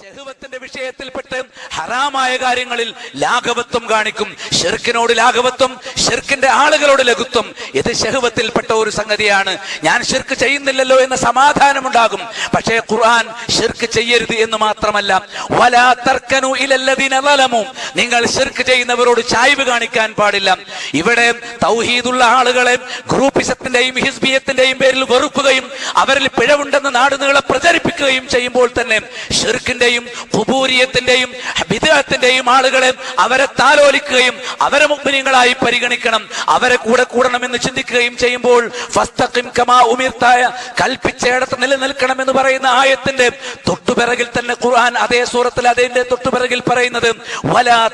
ഷഹുവത്തിന്റെ വിഷയത്തിൽപ്പെട്ട് ഹറാമായ കാര്യങ്ങളിൽ ലാഘവത്വം കാണിക്കും. ഷെർക്കിനോട് ലാഘവത്വം ഷെർക്കിന്റെ ആളുകളോട് ലഘുത്വം. ഇത് ഷെഹുവത്തിൽപ്പെട്ട ഒരു സംഗതിയാണ്. ഞാൻ ഷിർക്ക് ചെയ്യുന്നില്ലല്ലോ എന്ന സമാധാനമുണ്ടാകും. പക്ഷേ ഖുർആൻ ഷിർക്ക് ചെയ്യരുത് എന്ന് മാത്രമല്ല വലാ നിങ്ങൾ ഷിർക്ക് ചെയ്യുന്നവരോട് ചായ്വ് കാണിക്കാൻ പാടില്ല. ഇവിടെ തൗഹീദുള്ള ആളുകളെ ഗ്രൂപ്പിസത്തിന്റെയും ഹിസ്ബിയത്തിന്റെയും പേരിൽ വെറുക്കുകയും അവരിൽ പിഴവുണ്ടെന്ന് നാടുനീളെ പ്രചരിപ്പിക്കുകയും ചെയ്യുമ്പോൾ തന്നെ ഷിർക്കിന്റെയും കുബൂരിയത്തിന്റെയും ബിദഅത്തിന്റെയും ആളുകളെ അവരെ താലോലിക്കുകയും അവരെ മുഗ്മിനികളായി പരിഗണിക്കണം. അവരെ കൂടെ കൂടണമെന്ന് ചിന്തിക്കുകയും ചെയ്യുമ്പോൾ ഉമിർത്തായ കൽപ്പിച്ചയിടത്ത് നിലനിൽക്കണമെന്ന് പറയുന്ന ആയത്തിന്റെ തൊട്ടുപിറകിൽ തന്നെ ഖുർആൻ അതേ സൂറത്തിൽ അതിന്റെ തൊട്ടുപിറകിൽ പറയുന്നത് വലാ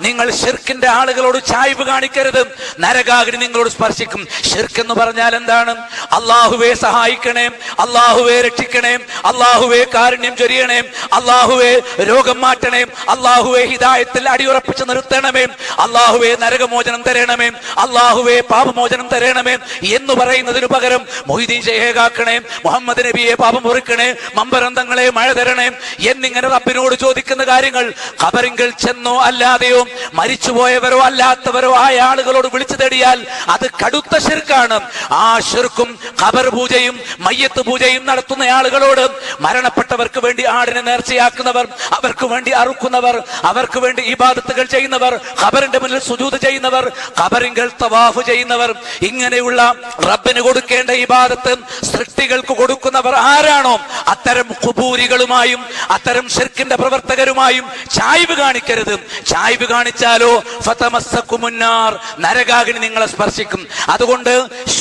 നിങ്ങൾ ഷിർക്കിന്റെ ആളുകളോട് ചായ്വ് കാണിക്കരുത്. നരകാഗ്നി നിങ്ങളോട് സ്പർശിക്കും. ഷിർക്ക് എന്ന് പറഞ്ഞാൽ എന്താണ്? അള്ളാഹുവെ സഹായിക്കണേ അള്ളാഹുവെ രക്ഷിക്കണേ അള്ളാഹുവെ കാരുണ്യം ചൊരിയണേ. അള്ളാഹുവെ രോഗം മാറ്റണേ. അള്ളാഹുവെ ഹിതായത്തിൽ അടിയുറപ്പിച്ച് നിർത്തണമേ. അള്ളാഹുവെ നരകമോചനം തരണമേ. അള്ളാഹുവെ പാപമോചനം തരണമേ എന്ന് പറയുന്നതിന് പകരം മൊയ്തീൻ ജയേകാക്കണേ മുഹമ്മദ് നബിയെ പാപം പൊറുക്കണേ മമ്പരന്തങ്ങളെ മഴ തരണേ എന്നിങ്ങനെ റബ്ബിനോട് ചോദിക്കുന്ന കാര്യങ്ങൾ ഖബറിങ്കിൽ ചെന്നോ അല്ലാതെയോ മരിച്ചുപോയവരോ അല്ലാത്തവരോ ആയ ആളുകളോട് വിളിച്ചു തേടിയാൽ അത് കടുത്ത ശിർക്കാണ്. ആ ശിർക്കും ഖബർ പൂജയും മയ്യത്ത് പൂജയും നടത്തുന്ന ആളുകളോട് മരണപ്പെട്ടവർക്ക് വേണ്ടി ആടിനെ നേർച്ചയാക്കുന്നവർ അവർക്ക് വേണ്ടി അറുക്കുന്നവർ അവർക്ക് വേണ്ടി ഇബാദത്തുകൾ ചെയ്യുന്നവർ ഖബറിന്റെ മുന്നിൽ സുജൂത് ചെയ്യുന്നവർ ഖബറിങ്കൽ തവാഫ് ചെയ്യുന്നവർ ഇങ്ങനെയുള്ള റബ്ബിന് കൊടുക്കേണ്ട ഇബാദത്ത് സൃഷ്ടികൾക്ക് കൊടുക്കുന്നവർ ആരാണോ? അത്തരം കുബൂരികളുമായും അത്തരം ഷിർക്കിന്റെ പ്രവർത്തകരുമായും ചായ്വ് കാണിക്കരുത്. ചായ്വ് കാണിച്ചാലോ? ഫതമസ്സക്കുമുന്നാർ നരകാഗ്നി നിങ്ങളെ സ്പർശിക്കും. അതുകൊണ്ട്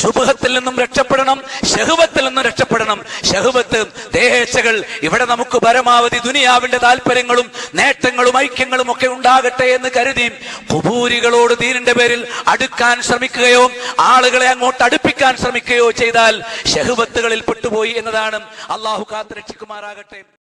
ശുഭത്തിൽ നിന്നും രക്ഷപ്പെടണം ഷഹുവത്തിൽ നിന്നും രക്ഷപ്പെടണം. ഷഹുവത്ത് ദേഹേച്ഛകൾ ഇവിടെ നമുക്ക് പരമാവധി ദുനിയാവിന്റെ താല്പര്യങ്ങളും നേട്ടങ്ങളും ഐക്യങ്ങളും ഒക്കെ ഉണ്ടാകട്ടെ എന്ന് കരുതി കുബൂരികളോട് ദീനിന്റെ പേരിൽ അടുക്കാൻ ശ്രമിക്കുകയോ ആളുകളെ അങ്ങോട്ട് അടുപ്പിക്കാൻ ശ്രമിക്കുകയോ ചെയ്താൽ ഷെഹുബത്തുകളിൽ പെട്ടുപോയി എന്നതാണ്. അള്ളാഹു കാത്ത് രക്ഷിക്കുമാറാകട്ടെ